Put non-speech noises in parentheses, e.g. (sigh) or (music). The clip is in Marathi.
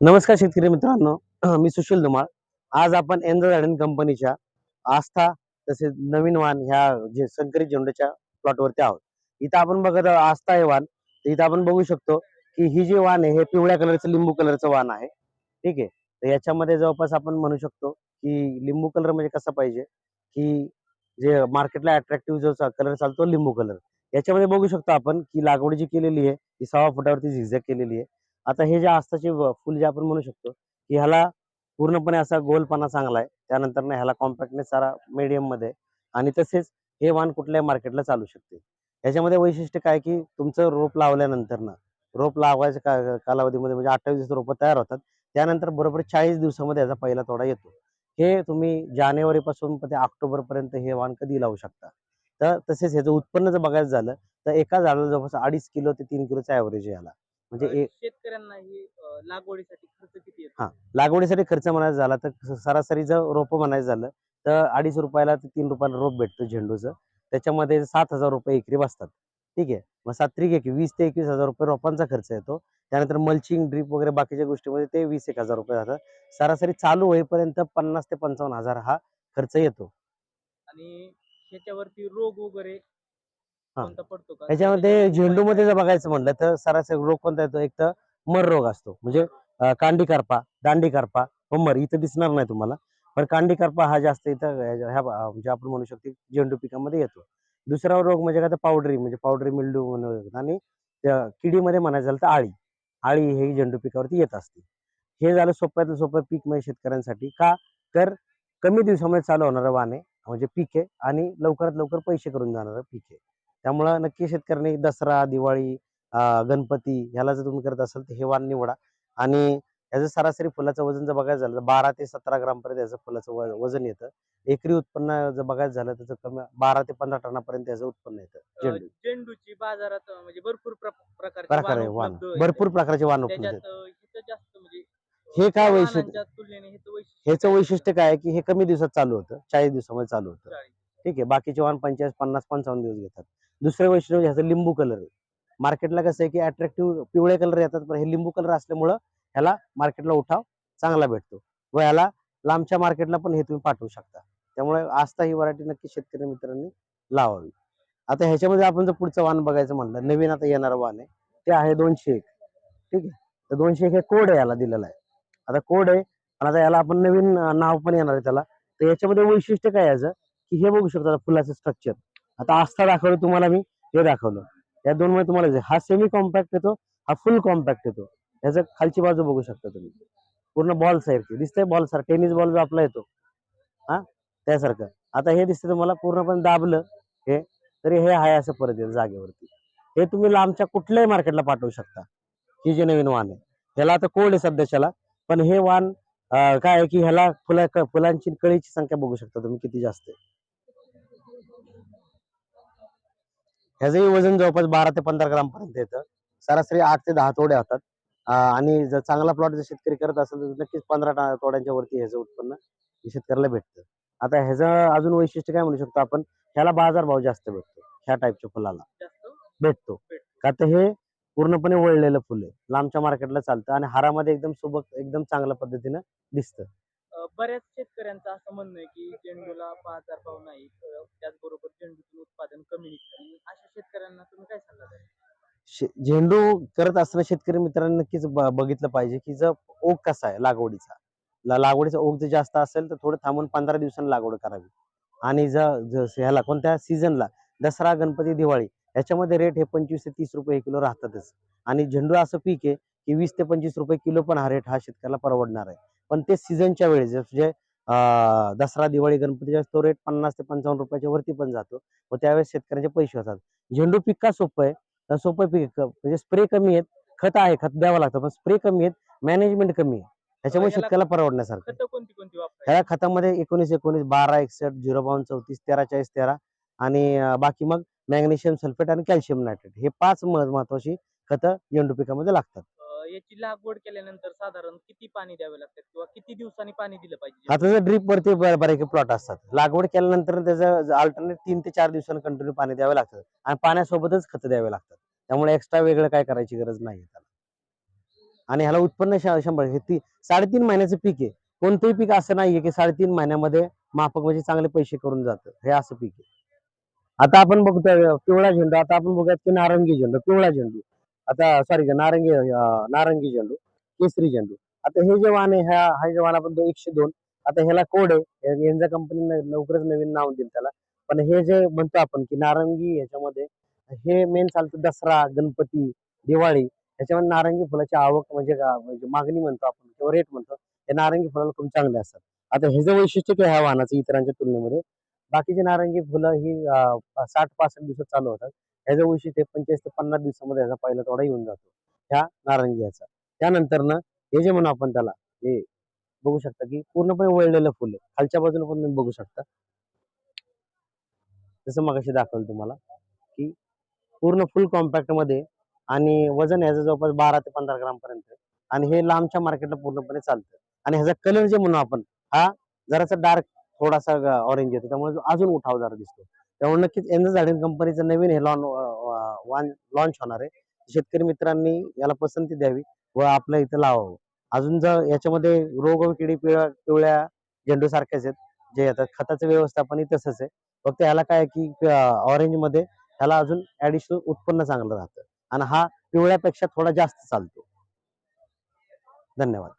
नमस्कार शेतकरी मित्रांनो. (clears throat) मी सुशील धुमाळ. आज आपण एनझा गार्डन कंपनीच्या आस्था तसेच नवीन वाहन ह्या जे संकरित झेंडूच्या प्लॉटवरती आहोत. इथं आपण बघत आहोत आस्था हे वाण इथं आपण बघू शकतो की ही जी वाहन आहे हे पिवळ्या कलरचं लिंबू कलरचं वाण आहे. ठीक आहे? तर याच्यामध्ये जवळपास आपण म्हणू शकतो की लिंबू कलर म्हणजे कसा पाहिजे? की जे मार्केटला अट्रॅक्टिव्ह जो कलर चालतो लिंबू कलर. याच्यामध्ये बघू शकतो आपण की लागवड जी केलेली आहे ती सव्वा फुटावरती झिगझॅग केलेली आहे. आता हे जे आस्ताचे फुल जे आपण म्हणू शकतो की ह्याला पूर्णपणे असा गोलपणा चांगला आहे. त्यानंतर ना ह्याला कॉम्पॅक्टनेस सारा मीडियममध्ये आणि तसेच हे वाण कुठल्याही मार्केटला चालू शकते. ह्याच्यामध्ये वैशिष्ट्य काय की तुमचं रोप लावल्यानंतर ना रोप लावायच्या का कालावधीमध्ये म्हणजे अठ्ठावीस दिवस रोपं तयार होतात. त्यानंतर बरोबर चाळीस दिवसामध्ये याचा पहिला तोडा येतो. हे तुम्ही जानेवारी पासून ते ऑक्टोबर पर्यंत हे वाण कधी लावू शकता? तर तसेच ह्याचं उत्पन्न जर बघायचं झालं तर एका झाडाला जवळपास अडीच किलो ते तीन किलोचा ॲव्हरेज आहे याला म्हणजे शेतकऱ्यांना ही लागवडीसाठी खर्च किती येतो? हा. लागवडीसाठी खर्च म्हणायचा झाला तर सरासरी जर रोपं म्हणायचं झालं तर अडीच रुपयाला ते तीन रुपयाला रोप भेटतं झेंडूचं. त्याच्यामध्ये सात हजार रुपये एकरी बसतात. ठीक आहे. मग सात त्रिक एक वीस ते एकवीस हजार रुपये रोपांचा खर्च येतो. त्यानंतर मल्चिंग ड्रीप वगैरे बाकीच्या गोष्टीमध्ये ते वीस एक हजार रुपये जातात. सरासरी चालू होईपर्यंत पन्नास ते पंचावन्न हजार हा खर्च येतो. आणि ह्याच्यावरती रोग वगैरे. कोणता पडतो का? त्याच्यामध्ये झेंडूमध्ये जर बघायचं म्हणलं तर सरासरी रोग कोणता येतो? एक तर मर रोग असतो. म्हणजे कांडी करपा दांडी करपा मर. इथं दिसणार नाही तुम्हाला. पण कांडी करपा हा जास्त इथं ह्या म्हणजे आपण म्हणू शकतो झेंडू पिकामध्ये येतो. दुसरा रोग म्हणजे काय? तर पावडरी म्हणजे पावडरी मिल्डू म्हणून आणि किडीमध्ये म्हणायचं झालं तर आळी. आळी हे झेंडू पिकावरती येत असते. हे झालं सोप्यातलं सोपं पीक म्हणजे शेतकऱ्यांसाठी. का? तर कमी दिवसामध्ये चालू होणारं वाण आहे. म्हणजे पीक आहे. आणि लवकरात लवकर पैसे करून जाणारं पीक आहे. त्यामुळं नक्की शेतकऱ्यांनी दसरा दिवाळी गणपती ह्याला जर तुम्ही करत असाल तर हे वाण निवडा. आणि याचं सरासरी फुलाचं वजन जर बघायचं झालं तर बारा ते सतरा ग्राम पर्यंत याचं फुलाचं वजन येतं. एकरी उत्पन्न जर बघायचं झालं तर त्याचं कमी बारा ते पंधरा टनापर्यंत याचं उत्पन्न येतं. झेंडू. झेंडूची बाजारात म्हणजे भरपूर प्रकार वाण. भरपूर प्रकारचे वाण उपलब्ध म्हणजे हे काय वैशिष्ट्य? ह्याचं वैशिष्ट्य काय? की हे कमी दिवसात चालू होतं. चाळीस दिवसामध्ये चालू होतं. ठीक आहे. बाकीचे वाहन पंचेचाळीस पन्नास पंचावन्न दिवस घेतात. दुसरं वैशिष्ट्य म्हणजे ह्याचं लिंबू कलर आहे मार्केटला कसं आहे की अट्रॅक्टिव्ह पिवळे कलर येतात पण हे लिंबू कलर असल्यामुळं ह्याला मार्केटला उठाव चांगला भेटतो. व ह्याला लांबच्या मार्केटला पण हे तुम्ही पाठवू शकता. त्यामुळे आस्था ही व्हरायटी नक्की शेतकरी मित्रांनी लावावी. आता ह्याच्यामध्ये आपण जर पुढचं वाण बघायचं म्हणलं नवीन आता येणारं वाण आहे. ते आहे दोनशे एक. ठीक आहे? तर दोनशे एक हे कोड आहे याला दिलेला आहे. आता कोड आहे आणि आता याला आपण नवीन नाव पण येणार आहे त्याला. तर याच्यामध्ये वैशिष्ट्य काय याचं? की हे बघू शकतो आता फुलाचं स्ट्रक्चर आता आस्था दाखवलं तुम्हाला मी हे दाखवलं. या दोन मध्ये तुम्हाला हा सेमी कॉम्पॅक्ट येतो हा फुल कॉम्पॅक्ट येतो. याचं खालची बाजू बघू शकता तुम्ही. पूर्ण बॉल सारखी. दिसतंय बॉल सारखं. टेनिस बॉल जो आपला येतो. हा? त्यासारखं. आता हे दिसतं तुम्हाला पूर्णपणे दाबलं. हे? तरी हे आहे असं परत येतं जागेवरती. हे तुम्ही लांबच्या कुठल्याही मार्केटला पाठवू शकता. ही जे नवीन वाण आहे. ह्याला आता कोल्ड आहे सध्याच्याला. पण हे वाण काय आहे की ह्याला फुला फुलांची कळीची संख्या बघू शकता तुम्ही किती जास्त आहे. ह्याचंही वजन जवळपास बारा ते पंधरा ग्राम पर्यंत येतं. सरासरी आठ ते दहा तोडे होतात. आणि जर चांगला प्लॉट जर शेतकरी करत असेल तर नक्कीच पंधरा तोड्यांच्या वरती ह्याचं उत्पन्न शेतकऱ्याला भेटतं. आता ह्याचं अजून वैशिष्ट्य काय म्हणू शकतो आपण? ह्याला बाजारभाव जास्त भेटतो ह्या टाईपच्या फुलाला. भेटतो. का तर हे पूर्णपणे वळलेलं फुल आहे. लांबच्या मार्केटला चालतं आणि हारामध्ये एकदम सुबक एकदम चांगल्या पद्धतीनं दिसतं. बऱ्याच शेतकऱ्यांचं असं म्हणणं आहे की झेंडूला बाजारभाव नाही. अ, त्याचबरोबर झेंडूचं उत्पादन कमी निघतं आणि अशा शेतकऱ्यांना तुम्ही काय सल्ला द्याल शे- झेंडू करत असताना शेतकरी मित्रांनी नक्कीच ब- बघितलं पाहिजे की जर ओघ कसा आहे लागवडीचा. ला- लागवडीचा ओघ जर जास्त असेल तर थोडं थांबून पंधरा दिवसांनी लागवड करावी. आणि जर जर ह्याला कोणत्या सीझनला दसरा गणपती दिवाळी याच्यामध्ये रेट हे पंचवीस ते तीस रुपये किलो राहतातच. आणि झेंडू असं पीक आहे की वीस ते पंचवीस रुपये किलो पण हा रेट हा शेतकऱ्याला परवडणार आहे. पण ते सीझनच्या वेळेस म्हणजे दसरा दिवाळी गणपतीच्या तो रेट पन्नास ते पंचावन्न रुपयाच्या वरती पण जातो व त्यावेळेस शेतकऱ्यांचे पैसे होतात झेंडू पीक का सोपं आहे सोपं पीक म्हणजे स्प्रे कमी आहेत. खत आहे खत द्यावं लागतं पण स्प्रे कमी आहेत मॅनेजमेंट कमी आहे. त्याच्यामुळे याला शेतकऱ्याला परवडण्यासारखं कोणती कोणती ह्या खतामध्ये एकोणीस एकोणीस बारा एकसष्ट झिरो बावन्न चौतीस तेरा चाळीस तेरा आणि बाकी मग मॅग्नेशियम सल्फेट आणि कॅल्शियम नायट्रेट. हे पाच महत्वाची खतं झेंडू पिकामध्ये लागतात. याची लागवड केल्यानंतर साधारण किती पाणी द्यावे लागतात? किंवा किती दिवसांनी पाणी दिलं पाहिजे? आता जर ड्रीप वरती ब- बऱ्यापैकी प्लॉट असतात. लागवड केल्यानंतर त्याचं अल्टरनेट तीन ते चार दिवसांनी कंटिन्यू पाणी द्यावे लागतं. आणि पाण्यासोबतच खत द्यावे लागतात. त्यामुळे एक्स्ट्रा वेगळं काय करायची गरज नाही त्याला. आणि ह्याला उत्पन्न शंभर. हे ती साडेतीन महिन्याचं पीक आहे. कोणतंही पीक असं नाहीये की साडेतीन महिन्यामध्ये माफक म्हणजे चांगले पैसे करून जातं. हे असं पीक आहे. आता आपण बघतोय पिवळा झेंडू. आता आपण बघूयात की नारंगी झेंडू पिवळा झेंडू. आता सॉरी नारंगी नारंगी झेंडू केसरी झेंडू. आता हे जे वाहन आहे ह्या हा जे वाहन आपण एकशे दोन. आता ह्याला कोड आहे. यांचा कंपनीने लवकरच नवीन नाव देईल त्याला. पण हे जे म्हणतो आपण की नारंगी ह्याच्यामध्ये हे मेन चालतं दसरा गणपती दिवाळी. ह्याच्यामध्ये नारंगी फुलाची आवक म्हणजे, म्हणजे मागणी म्हणतो आपण किंवा रेट म्हणतो हे नारंगी फुलाला खूप चांगले असतात. आता हे जे वैशिष्ट्य काय ह्या वाहनाचं इतरांच्या तुलनेमध्ये? बाकीचे नारंगी फुलं ही साठ पासष्ट दिवसात चालू होतात. ह्याचं वैशिष्ट्य पंचेचाळीस ते पन्नास दिवसामध्ये ह्याचा पहिला तोडा येऊन जातो. ह्या नारंगी ह्याचा त्यानंतर ना हे जे म्हणू आपण त्याला हे बघू शकता की पूर्णपणे वळलेलं फुल आहे. खालच्या बाजूला पण तुम्ही बघू शकता. जसं मगाशी दाखवलं तुम्हाला की पूर्ण फुल कॉम्पॅक्टमध्ये आणि वजन ह्याचं जवळपास बारा ते पंधरा ग्राम पर्यंत आणि हे लांबच्या मार्केटला पूर्णपणे चालतं आणि ह्याचा कलर जे म्हणू आपण हा जरासा डार्क थोडासा ऑरेंज येतो. त्यामुळे अजून उठाव जरा दिसतो. त्यामुळे नक्कीच एनएस झाडीन कंपनीचं नवीन हे लॉन लॉन्च होणार आहे. शेतकरी मित्रांनी याला पसंती द्यावी व आपल्या इथं लावावं. अजून जर याच्यामध्ये रोग व किडी पिवळ्या पिवळ्या झेंडू सारख्याच आहेत जे येतात खताचं व्यवस्थापन तसंच आहे. फक्त ह्याला काय आहे की ऑरेंजमध्ये ह्याला अजून ऍडिशनल उत्पन्न चांगलं राहतं. आणि हा पिवळ्यापेक्षा थोडा जास्त चालतो. धन्यवाद.